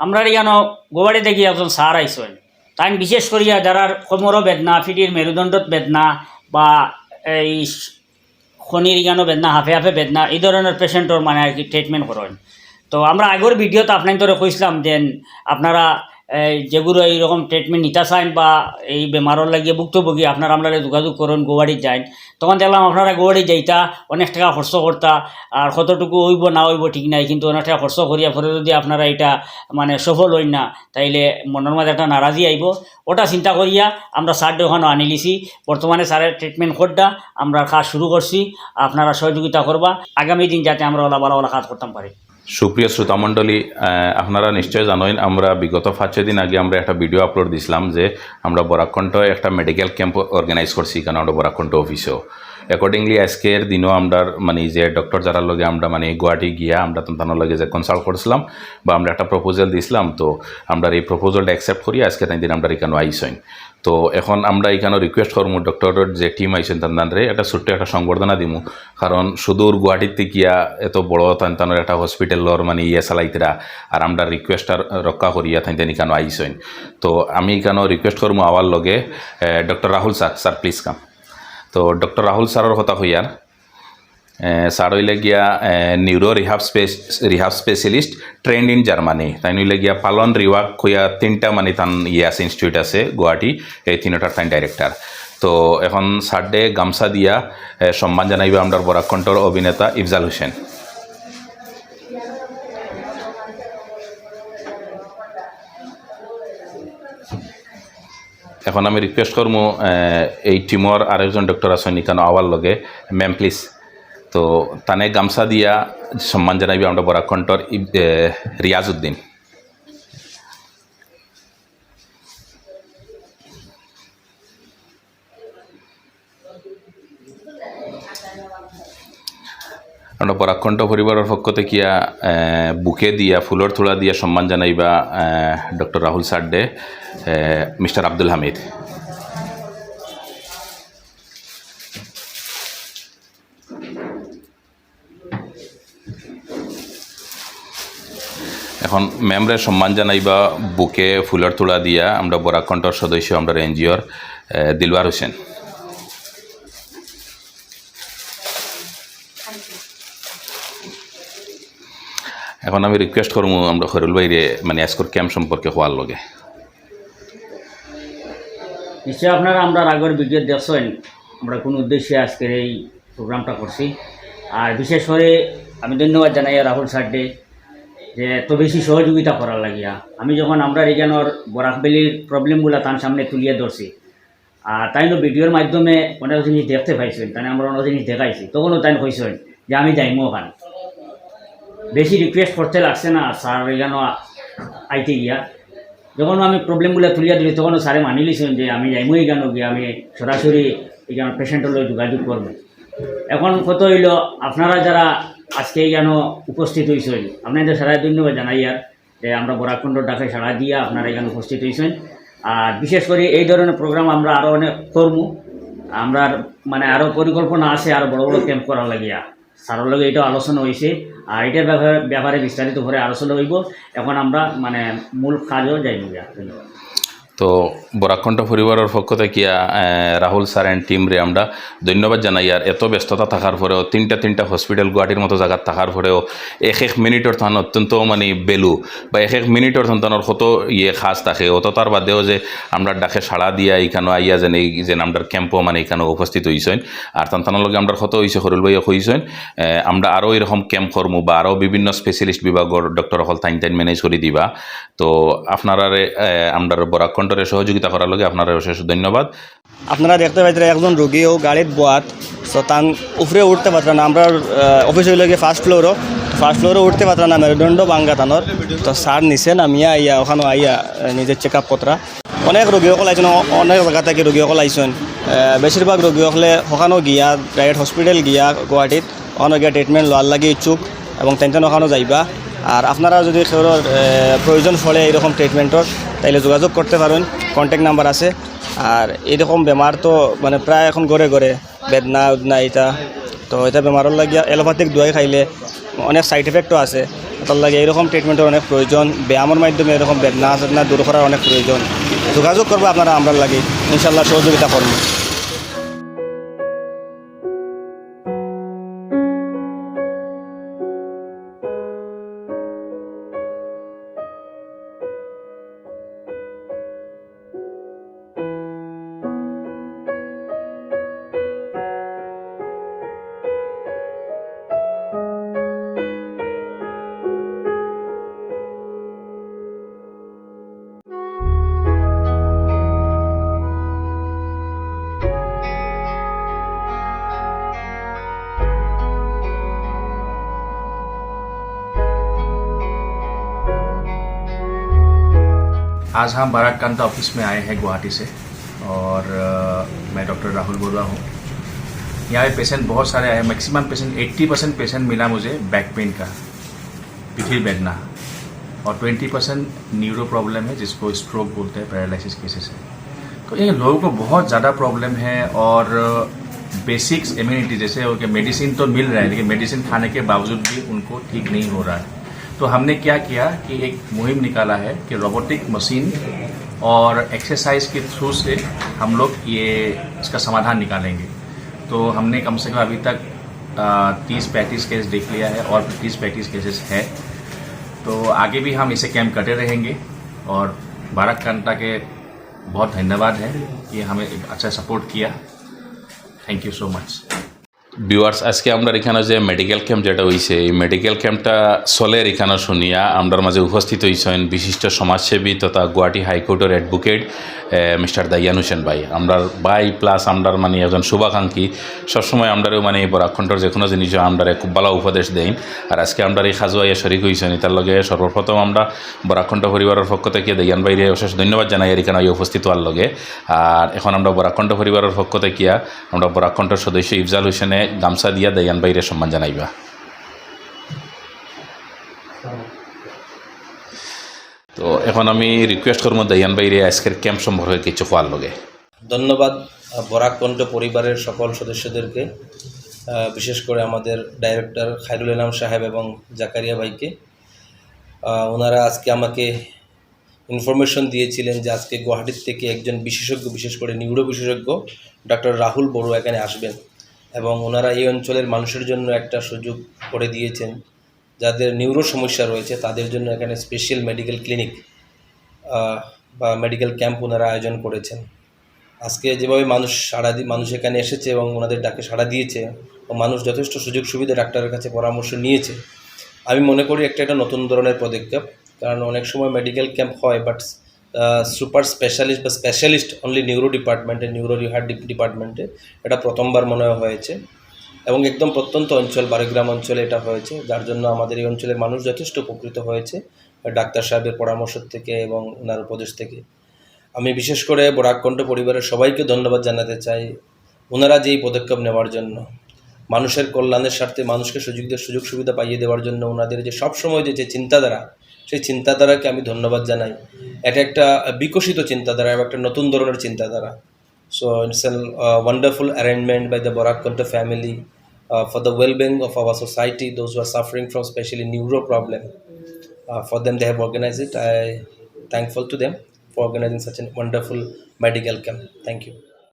আমরা ইয়ানো গোবাড়ি দেখি একজন সার আইসেন তাই বিশেষ করিয়া যারা কোমরও বেদনা, ফিটির মেরুদণ্ডত বেদনা বা এই খনির ইয়ানো বেদনা, হাফে হাফে বেদনা, এই ধরনের পেশেন্টর মানে আর কি ট্রিটমেন্ট করেন। তো আমরা আগের ভিডিওতে আপনার ধরে কইসলাম দেন আপনারা যেগুলো এইরকম ট্রিটমেন্ট নিতে চান বা এই বেমারর লাগিয়ে ভুক্তভোগী, আপনারা আপনারা যোগাযোগ করুন গোয়াড়ি যান তখন দেখলাম আপনারা গোয়াড়ি যাইতা, অনেক টাকা খরচ করতা, আর কতটুকু হইব, না হইব ঠিক নাই, কিন্তু অনেক টাকা খরচ করিয়া পরে যদি আপনারা এটা মানে সফল হইন না, তাইলে মনের মাঝে একটা নারাজি আইব। ওটা চিন্তা করিয়া আমরা স্যারটা ওখানে আনি লিছি। বর্তমানে স্যারের ট্রিটমেন্ট করটা আমরা কাজ শুরু করছি, আপনারা সহযোগিতা করবা। আগামী দিন যাতে আমরা ওলা ভালো ওলা কাজ করতাম পারি। সুপ্রিয় শ্রোতামণ্ডলী আপনারা নিশ্চয় জানেন আমরা বিগত পাঁচ দিন আগে আমরা একটা ভিডিও আপলোড দিছিলাম যে আমরা বরাকণ্ঠ একটা মেডিকেল ক্যাম্প অর্গানাইজ করছি কেন আমরা বরাকণ্ঠ অফিসেও অ্যাকর্ডিংলি আজকের দিনও আমরা মানে যে ডক্টর যারা লগে আমরা মানে গুয়াহাটি গিয়া আমরা তার লগে যে কনসাল্ট করছিলাম বা আমরা একটা প্রপোজাল দিছিলাম, তো আমরা এই প্রপোজালটা অ্যাকসেপ্ট করি, আজকে তাই দিন আমরা এখানে আইসইন। তো এখন আমরা এখানে রিকোয়েস্ট করব ডক্টরের যে টিম আইসেন তানরে একটা ছোট্ট একটা সংবর্ধনা দিমু। কারণ সুদূর গুয়াহাটিতে গিয়া এত বড় তান তানোর একটা হসপিটালর মানে ইয়ে চালাইতরা, আর আমরা রিকোয়েস্ট রক্ষা করিয়া থাইতেন এখানে আইসেন তো আমি এখানে রিকোয়েস্ট করব আওয়ার লগে doctor Rahul sir sir please কাম তো ডক্টর রাহুল স্যারের কথা হইয়ার স্যার হইলে গিয়া neuro rehab space rehab specialist trained in Germany তাই হইলে গিয়া পালন, রিওয়াক হইয়া তিনটা মানে তান ইয়ে আছে ইনস্টিটিউট আছে, গুয়াহাটি, এই তিনটার তাই ডাইরেক্টর তো এখন সাডে গামছা দিয়া সম্মান জানাইবে আমরা বরাকণ্ঠর অভিনেতা ইফজাল হোসেন। এখন আমি রিকোয়েস্ট করব এই টিমর আরেকজন ডক্টর আছেন এখানে আওয়ার লগে, ম্যাম প্লিজ তো তানে গামছা দিয়া সম্মান জানাইবে আমরা বরাকণ্ঠর রিয়াজ উদ্দিন আমরা পরাকণ্ঠ পরিবারের পক্ষ থেকে বুকে দিয়া ফুলর থোড়া দিয়া সম্মান জানাইবা ডক্টর রাহুল সাড্ডে মিস্টার আব্দুল হামিদ। এখন ম্যামরে সম্মান জানাইবা, বুকে ফুলের তোলা দিয়া আমরা বরাকণ্ঠর সদস্য, আমরা এনজিওর দিলওয়ার হোসেন। এখন আমি রিকোয়েস্ট করব আমরা হরুল বাইরে মানে আজকের ক্যাম্প সম্পর্কে হওয়ার লগে। নিশ্চয়ই আপনারা, আমরা আগের ভিডিও দেখছেন আমরা কোন উদ্দেশ্যে আজকের এই প্রোগ্রামটা করছি। আর বিশেষ করে আমি ধন্যবাদ জানাই রাহুল সাড্ডে যে এত বেশি সহযোগিতা করার লাগিয়া। আমি যখন আমরা রিগানোর বরাকবেলির প্রবলেমগুলো তার সামনে তুলিয়ে ধরছি, আর তাই তো ভিডিওর মাধ্যমে অনেক জিনিস দেখতে পাইছেন, তাই আমরা অনেক জিনিস দেখাইছি, তখনও তাই কইছেন যে আমি যাইমো ওখানে বেশি রিকোয়েস্ট করতে লাগছে না স্যার রিগানো আইতে গিয়া। যখন আমি প্রবলেমগুলো তুলিয়া দিলি তখন স্যারে মানি লিছেন যে আমি যাইমই কেন গিয়ে, আমি সরাসরি এখানে পেশেন্টের যোগাযোগ করব। এখন কত হইল, আপনারা যারা আজকে কেন উপস্থিত হয়েছেন আপনাদের সারা ধন্যবাদ জানাই আর, যে আমরা বরাকুণ্ড ডাকে সাড়া দিয়ে আপনারা এখানে উপস্থিত হয়েছেন আর বিশেষ করে এই ধরনের প্রোগ্রাম আমরা আরও অনেক করব। আমরা মানে আরও পরিকল্পনা আছে আরও বড় বড় ক্যাম্প করার লাগিয়া। স্যারের লগে এটা আলোচনা হয়েছে আর এটার ব্যাপারে ব্যাপারে বিস্তারিত করে আলোচনা হইব। এখন আমরা মানে মূল কাজও যাইব ধন্যবাদ। তো বরাকণ্ঠ পরিবারের পক্ষ থেকে রাহুল স্যার অ্যান্ড টিম রে আমরা ধন্যবাদ জানাই। আর এত ব্যস্ততা থাকার পরেও, তিনটা তিনটা হসপিটাল গুয়াহাটির মতো জায়গাত থাকার পরেও এক এক মিনিটর থান অত্যন্ত মানে বেলু। বা এক এক মিনিটর সন্তানের কত ইয়ে খাস থাকে। অত তার বাদেও যে আমরা ডাকে সাড়া দিয়া এইখানে আইয়া যেন এই যে আমরা ক্যাম্পও মানে এখানে উপস্থিত হইছেন আর সন্তানের লগে আমরা কত হয়েছে সরুল ভাইয়া হইছেন আমরা আরও এরকম ক্যাম্প করমু বা আরও বিভিন্ন স্পেশালিস্ট বিভাগের ডক্টর হল টাইম টাইম ম্যানেজ করে দিবা। তো আপনারা আমরা বরাকণ্ঠরে সহযোগিতা করার লগে আপনারা অশেষ ধন্যবাদ। আপনারা দেখতে পাইতেন একজন রোগীও গাড়িত বোয়াত। সো তান উপরে উঠতে পারতেন না, আমরা অফিস হইলে ফার্স্ট ফ্লোরও ফার্স্ট ফ্লোরে উঠতে পারতেন না, মেরুদণ্ড বাঙ্গা তানোর। তো স্যার নিছে নামিয়া আইয়া ওখানে আইয়া নিজের চেক আপ কতরা। অনেক রোগীসকল আইছেন অনেক জায়গা থেকে রোগীসকল আইছেন বেশিরভাগ রোগীসকলে ওখানেও গিয়া প্রাইভেট হসপিটাল গিয়া গুৱাহাটীত ওখানে গিয়া ট্রিটমেন্ট লোৱাৰ লাগি ইচ্ছুক এবং টেনশন ওখানেও যাইবা। আর আপনারা যদি সেগুলোর প্রয়োজন পড়ে এরকম ট্রিটমেন্টর তাইলে যোগাযোগ করতে পারেন। কন্ট্যাক্ট নাম্বার আছে। আর এরকম বেমার তো মানে প্রায় এখন গড়ে গড়ে। বেদনা, উদনা এটা তো এটা বেমাৰৰ লাগিয়া এলোপাথিক দোৱাই খাইলে অনেক সাইড এফেক্টও আছে। তার লাগে এরকম ট্রিটমেন্টের অনেক প্রয়োজন। ব্যায়ামের মাধ্যমে এরকম বেদনা চেতনা দূর করার অনেক প্রয়োজন। যোগাযোগ করব আপনারা আমরা লাগে। ইনশাল্লাহ সহযোগিতা করব। आज हम बाराकांता ऑफ़िस में आए हैं गुवाहाटी से और अ, मैं डॉक्टर राहुल बरुआ हूँ। यहाँ पे पेशेंट बहुत सारे आए मैक्सिमम पेशेंट 80 परसेंट पेशेंट मिला मुझे बैक पेन का पिठी बैठना। और 20 परसेंट न्यूरो प्रॉब्लम है जिसको स्ट्रोक बोलते हैं पैरालिसिस केसेस है। तो ये लोगों को बहुत ज़्यादा प्रॉब्लम है और बेसिक्स इम्यूनिटी जैसे मेडिसिन तो मिल रहा है लेकिन मेडिसिन खाने के बावजूद भी उनको ठीक नहीं हो रहा है। तो हमने क्या किया कि एक मुहिम निकाला है कि रोबोटिक मशीन और एक्सरसाइज के थ्रू से हम लोग ये इसका समाधान निकालेंगे। तो हमने कम से कम अभी तक तीस पैंतीस केस देख लिया है और तीस पैंतीस केसेस है। तो आगे भी हम इसे कैंप करते रहेंगे और भारत कांटा के बहुत धन्यवाद है कि हमें अच्छा सपोर्ट किया। Thank you so much viewers আজকে আমরা এখানে যে মেডিকেল ক্যাম্প যেটা হয়েছে এই মেডিকেল ক্যাম্পটা সলের এখানে শুনিয়া আমরার মাঝে উপস্থিত হয়েছেন বিশিষ্ট সমাজসেবী তথা গুয়াহাটি হাইকোর্টের অ্যাডভোকেট মিস্টার দাইয়ান হোসেন ভাই। আমরার ভাই প্লাস আমরার মানে একজন শুভাকাঙ্ক্ষী। সবসময় আমরারও মানে বরাক্ষণটার যে কোনো জিনিস আমরারে খুব ভালো উপদেশ দেন আর আজকে আমরা এই খাজুয়াইয়া শরিক হয়েছেন তার লগে সর্বপ্রথম আমরা বরাক্ষণ্ড পরিবারের পক্ষ থেকে দাইয়ান ভাইরে অশেষ ধন্যবাদ জানাই এখানে উপস্থিত হওয়ার লগে। আর এখন আমরা বরাক্ষণ্ড পরিবারের পক্ষ থেকে আমরা বরাক্ষণ্ডর সদস্য ইফজাল হোসেনে গামছা দিয়া দাইয়ান ভাইরে সম্মান জানাইবা। তো এখন আমি রিকোয়েস্ট করব দাইয়ান ভাইরে আজকের ক্যাম্প সম্পর্কে কিছু হওয়ার লগে। ধন্যবাদ আহ, বরাক কণ্ঠ পরিবারের সকল সদস্যদেরকে বিশেষ করে আমাদের ডাইরেক্টর খায়রুল ইনাম সাহেব এবং জাকারিয়া ভাইকে। ওনারা আজকে আমাকে ইনফরমেশন দিয়েছিলেন যে আজকে গুয়াহাটির থেকে একজন বিশেষজ্ঞ বিশেষ করে নিউরো বিশেষজ্ঞ ডক্টর রাহুল বড়ুয়া এখানে আসবেন এবং ওনারা এই অঞ্চলের মানুষের জন্য একটা সুযোগ করে দিয়েছেন। যাদের নিউরো সমস্যা রয়েছে, তাদের জন্য এখানে স্পেশাল মেডিকেল ক্লিনিক বা মেডিকেল ক্যাম্প ওনারা আয়োজন করেছেন। আজকে যেভাবে মানুষ সাড়া দিয়ে মানুষ এখানে এসেছে এবং ওনাদের ডাকে সাড়া দিয়েছে ও মানুষ যথেষ্ট সুযোগ সুবিধা ডাক্তারের কাছে পরামর্শ নিয়েছে, আমি মনে করি একটা একটা নতুন ধরনের পদক্ষেপ। কারণ অনেক সময় মেডিকেল ক্যাম্প হয় বাট সুপার স্পেশালিস্ট বা স্পেশালিস্ট অনলি নিউরো ডিপার্টমেন্টে নিউরো রিহার ডিপার্টমেন্টে এটা প্রথমবার মনে হয় হয়েছে। এবং একদম প্রত্যন্ত অঞ্চল, বারিগ্রাম অঞ্চলে এটা হয়েছে। যার জন্য আমাদের এই অঞ্চলের মানুষ যথেষ্ট উপকৃত হয়েছে ডাক্তার সাহেবের পরামর্শ থেকে এবং ওনার উপদেশ থেকে। আমি বিশেষ করে বরাকণ্ঠ পরিবারের সবাইকে ধন্যবাদ জানাতে চাই ওনারা যেই পদক্ষেপ নেওয়ার জন্য। মানুষের কল্যাণের স্বার্থে মানুষকে সুযোগ সুযোগ সুবিধা পাইয়ে দেওয়ার জন্য ওনাদের যে সবসময় যে যে চিন্তাধারা, সেই চিন্তাধারাকে আমি ধন্যবাদ জানাই। এটা একটা বিকশিত চিন্তাধারা এবং একটা নতুন ধরনের চিন্তাধারা। So it's a uh, wonderful arrangement by the Barak Kunta family uh, for the well-being of our society, those who are suffering from especially neuro problem. Uh, for them, they have organized it. I thankful to them for organizing such a wonderful medical camp. Thank you.